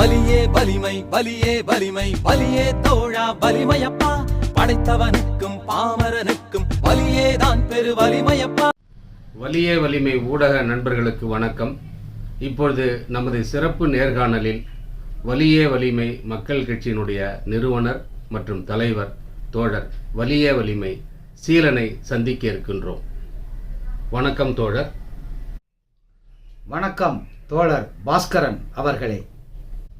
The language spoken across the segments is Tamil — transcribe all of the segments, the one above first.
வலியே வலிமை வலியே வலிமை வலியே தோழா வலிமையப்பா. படைத்தவனுக்கும் பாமரனுக்கும் வலியேதான் பெரு வலிமையப்பா. வலியே வலிமை ஊடக நண்பர்களுக்கு வணக்கம். இப்பொழுது நமது சிறப்பு நேர்காணலில் வலியே வலிமை மக்கள் கட்சியினுடைய நிறுவனர் மற்றும் தலைவர் தோழர் வலியே வலிமை சீலனை சந்திக்க இருக்கின்றோம். வணக்கம் தோழர். வணக்கம் தோழர் பாஸ்கரன் அவர்களே.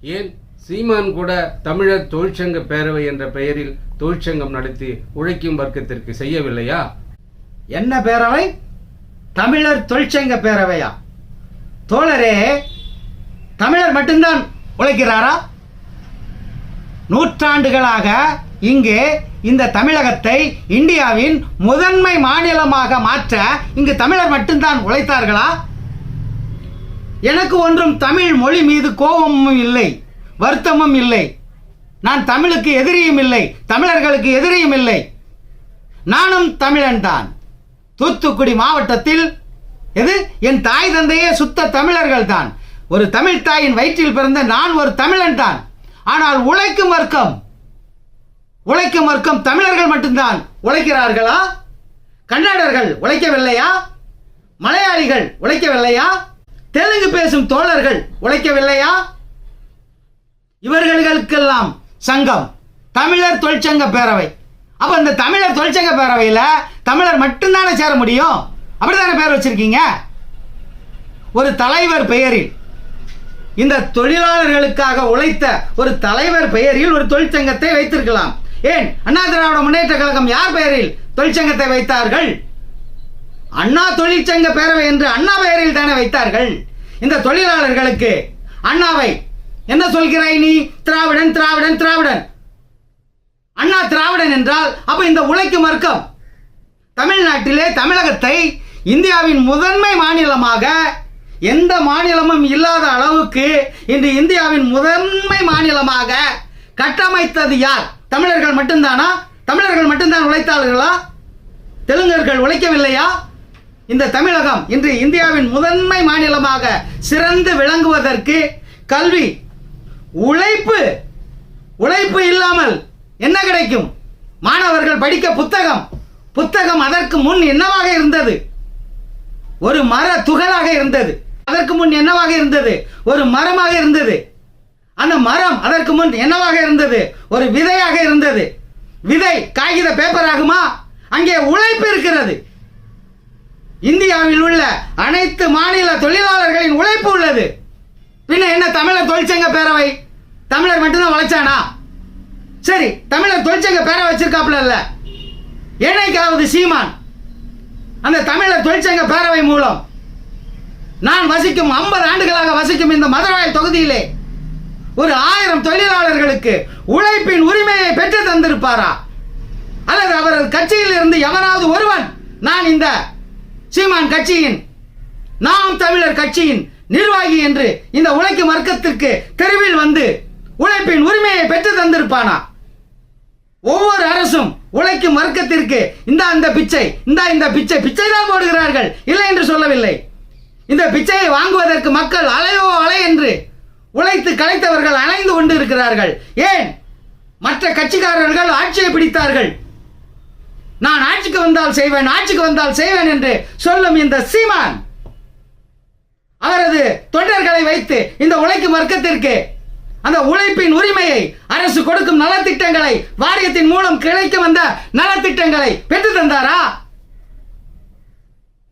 ஏன் சீமான் கூட தமிழர் தொழிற்சங்க பேரவை என்ற பெயரில் தொழிற்சங்கம் நடத்தி உழைக்கும் வர்க்கத்திற்கு செய்யவில்லையா? என்ன பேரவை? தமிழர் தொழிற்சங்க பேரவையா? தோழரே தமிழர் மட்டும்தான் உழைக்கிறாரா? நூற்றாண்டுகளாக இங்கே இந்த தமிழகத்தை இந்தியாவின் முதன்மை மாநிலமாக மாற்ற இங்கு தமிழர் மட்டும்தான் உழைத்தார்களா? எனக்கு ஒன்றும் தமிழ் மொழி மீது கோபமும் இல்லை வருத்தமும் இல்லை. நான் தமிழுக்கு எதிரியும் இல்லை தமிழர்களுக்கு எதிரியும் இல்லை. நானும் தமிழன் தான் தூத்துக்குடி மாவட்டத்தில் எது? என் தாய் தந்தையே சுத்த தமிழர்கள் தான் ஒரு தமிழ் தாயின் வயிற்றில் பிறந்த நான் ஒரு தமிழன் தான் ஆனால் உழைக்கும் வர்க்கம் உழைக்கும் வர்க்கம் தமிழர்கள் மட்டும்தான். உழைக்கிறார்களா? கன்னடர்கள் உழைக்கவில்லையா? மலையாளிகள் உழைக்கவில்லையா? தெலுங்கு பேசும் தோழர்கள் உழைக்கவில்லையா? இவர்களுக்கெல்லாம் சங்கம். தமிழர் தொழிற்சங்க பேரவை. அப்ப இந்த தமிழர் தொழிற்சங்க பேரவையில் தமிழர் மட்டும்தானே சேர முடியும்? அப்படித்தானே பேர் வச்சிருக்கீங்க? ஒரு தலைவர் பெயரில் இந்த தொழிலாளர்களுக்காக உழைத்த ஒரு தலைவர் பெயரில் ஒரு தொழிற்சங்கத்தை வைத்திருக்கலாம். ஏன்? அண்ணா திராவிட முன்னேற்ற கழகம் யார் பெயரில் தொழிற்சங்கத்தை வைத்தார்கள்? அண்ணா தொழிற்சங்க பேரவை என்று அண்ணா பெயரில் தானே வைத்தார்கள். இந்த தொழிலாளர்களுக்கு அண்ணாவை என்ன சொல்கிறாய் நீ? திராவிடன் திராவிடன் திராவிடன். அண்ணா திராவிடன் என்றால் அப்ப இந்த உழைக்கும் வர்க்கம் தமிழ்நாட்டிலே தமிழகத்தை இந்தியாவின் முதன்மை மாநிலமாக எந்த மாநிலமும் இல்லாத அளவுக்கு இன்று இந்தியாவின் முதன்மை மாநிலமாக கட்டமைத்தது யார்? தமிழர்கள் மட்டும்தானா? தமிழர்கள் மட்டும்தான் உழைத்தார்களா? தெலுங்கர்கள் உழைக்கவில்லையா? இந்த தமிழகம் இன்று இந்தியாவின் முதன்மை மாநிலமாக சிறந்து விளங்குவதற்கு கல்வி உழைப்பு உழைப்பு இல்லாமல் என்ன கிடைக்கும்? மாணவர்கள் படிக்க புத்தகம். புத்தகம் அதற்கு முன் என்னவாக இருந்தது? ஒரு மர துகளாக இருந்தது. அதற்கு முன் என்னவாக இருந்தது? ஒரு மரமாக இருந்தது. அந்த மரம் அதற்கு முன் என்னவாக இருந்தது? ஒரு விதையாக இருந்தது. விதை காகித பேப்பர் ஆகுமா? அங்கே உழைப்பு இருக்கிறது. இந்தியாவில் உள்ள அனைத்து மாநில தொழிலாளர்களின் உழைப்பு உள்ளது. பின்ன என்ன தமிழர் தொழிற்சங்க பேரவை? தமிழர் மட்டும்தான் உழைச்சானா? சரி தமிழர் தொழிற்சங்க பேரவை வச்சிருக்காப்புல இல்ல. என்னைக்காவது சீமான் அந்த தமிழர் தொழிற்சங்க பேரவை மூலம் நான் வசிக்கும் ஐம்பது ஆண்டுகளாக வசிக்கும் இந்த மதுரவாயல் தொகுதியிலே ஒரு ஆயிரம் தொழிலாளர்களுக்கு உழைப்பின் உரிமையை பெற்று தந்திருப்பாரா? அல்லது அவரது கட்சியில் இருந்து எவனாவது ஒருவன் நான் இந்த சீமான் கட்சியின் நாம் தமிழர் கட்சியின் நிர்வாகி என்று இந்த உழைக்கும் வர்க்கத்திற்கு தெருவில் வந்து உழைப்பின் உரிமையை பெற்று தந்திருப்பானா? ஒவ்வொரு அரசும் உழைக்கும் வர்க்கத்திற்கு இந்த அந்த பிச்சை இந்த இந்த பிச்சை பிச்சை தான் போடுகிறார்கள் இல்லை என்று சொல்லவில்லை. இந்த பிச்சையை வாங்குவதற்கு மக்கள் அலையோ அலை என்று உழைத்து கலைத்தவர்கள் அலைந்து கொண்டு இருக்கிறார்கள் ஏன்? மற்ற கட்சிக்காரர்கள் ஆட்சியை பிடித்தார்கள். நான் ஆட்சிக்கு வந்தால் செய்வேன் ஆட்சிக்கு வந்தால் செய்வேன் என்று சொல்லும் இந்த சீமான் அவரது தொண்டர்களை வைத்து இந்த உழைக்கும் வர்க்கத்திற்கு அந்த உழைப்பின் உரிமையை அரசு கொடுக்கும் நலத்திட்டங்களை வாரியத்தின் மூலம் கிடைக்க வந்த நலத்திட்டங்களை பெற்று தந்தாரா?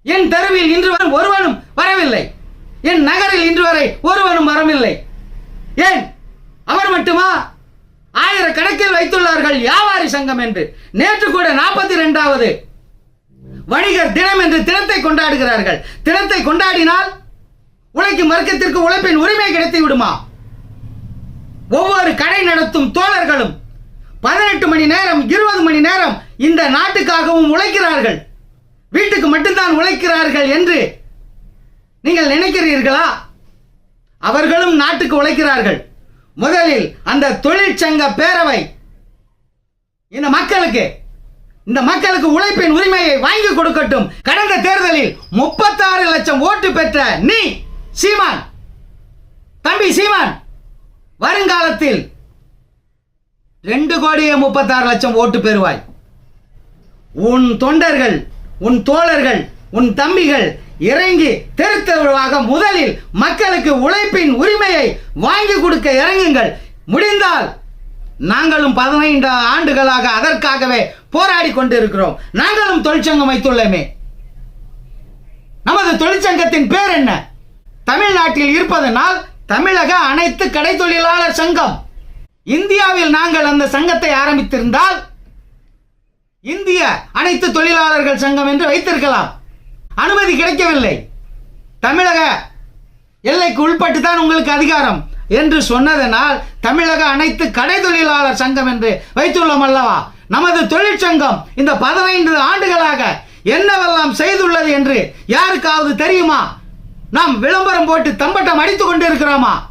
என் தெருவில் இன்று வரை ஒருவனும் வரவில்லை. என் நகரில் இன்று வரை ஒருவனும் வரவில்லை. ஏன்? அவர் மட்டுமா? ஆயிரக்கணக்கில் வைத்துள்ளார்கள் வியாபாரி சங்கம் என்று. நேற்று கூட நாற்பத்தி ரெண்டாவது வணிகர் தினம் என்று தினத்தை கொண்டாடுகிறார்கள். தினத்தை கொண்டாடினால் உழைக்கும் வர்க்கத்திற்கு உழைப்பின் உரிமை கிடைத்து விடுமா? ஒவ்வொரு கடை நடத்தும் தோழர்களும் பதினெட்டு மணி நேரம் இருபது மணி நேரம் இந்த நாட்டுக்காகவும் உழைக்கிறார்கள். வீட்டுக்கு மட்டும்தான் உழைக்கிறார்கள் என்று நீங்கள் நினைக்கிறீர்களா? அவர்களும் நாட்டுக்கு உழைக்கிறார்கள். முதலில் அந்த தொழிற்சங்க பேரவை இந்த மக்களுக்கு இந்த மக்களுக்கு உழைப்பின் உரிமையை வாங்கி கொடுக்கட்டும். கடந்த தேர்தலில் முப்பத்தாறு லட்சம் ஓட்டு பெற்ற நீ சீமான் தம்பி சீமான் வருங்காலத்தில் ரெண்டு கோடியே முப்பத்தாறு லட்சம் ஓட்டு பெறுவாய். உன் தொண்டர்கள் உன் தோழர்கள் உன் தம்பிகள் இறங்கி தெருத்தெருவாக முதலில் மக்களுக்கு உழைப்பின் உரிமையை வாங்கி கொடுக்க இறங்குங்கள். முடிந்தால் நாங்களும் பதினைந்து ஆண்டுகளாக அதற்காகவே போராடி கொண்டிருக்கிறோம். நாங்களும் தொழிற்சங்கம் வைத்துள்ளோமே. நமது தொழிற்சங்கத்தின் பேர் என்ன? தமிழ்நாட்டில் இருப்பதனால் தமிழக அனைத்து கடை தொழிலாளர் சங்கம். இந்தியாவில் நாங்கள் அந்த சங்கத்தை ஆரம்பித்திருந்தால் இந்திய அனைத்து தொழிலாளர்கள் சங்கம் என்று வைத்திருக்கலாம். அனுமதி கிடைக்கவில்லை. தமிழக எல்லைக்கு உள்பட்டு தான் உங்களுக்கு அதிகாரம். என்று சொன்னதனால் தமிழக அனைத்து கடை தொழிலாளர் சங்கம் என்று வைத்துள்ளோம் அல்லவா? நமது தொழிற்சங்கம் இந்த பதினைந்து ஆண்டுகளாக என்னவெல்லாம் செய்துள்ளது என்று யாருக்காவது தெரியுமா? நாம் விளம்பரம் போட்டு தம்பட்டம் அடித்துக் கொண்டிருக்கிறோமா?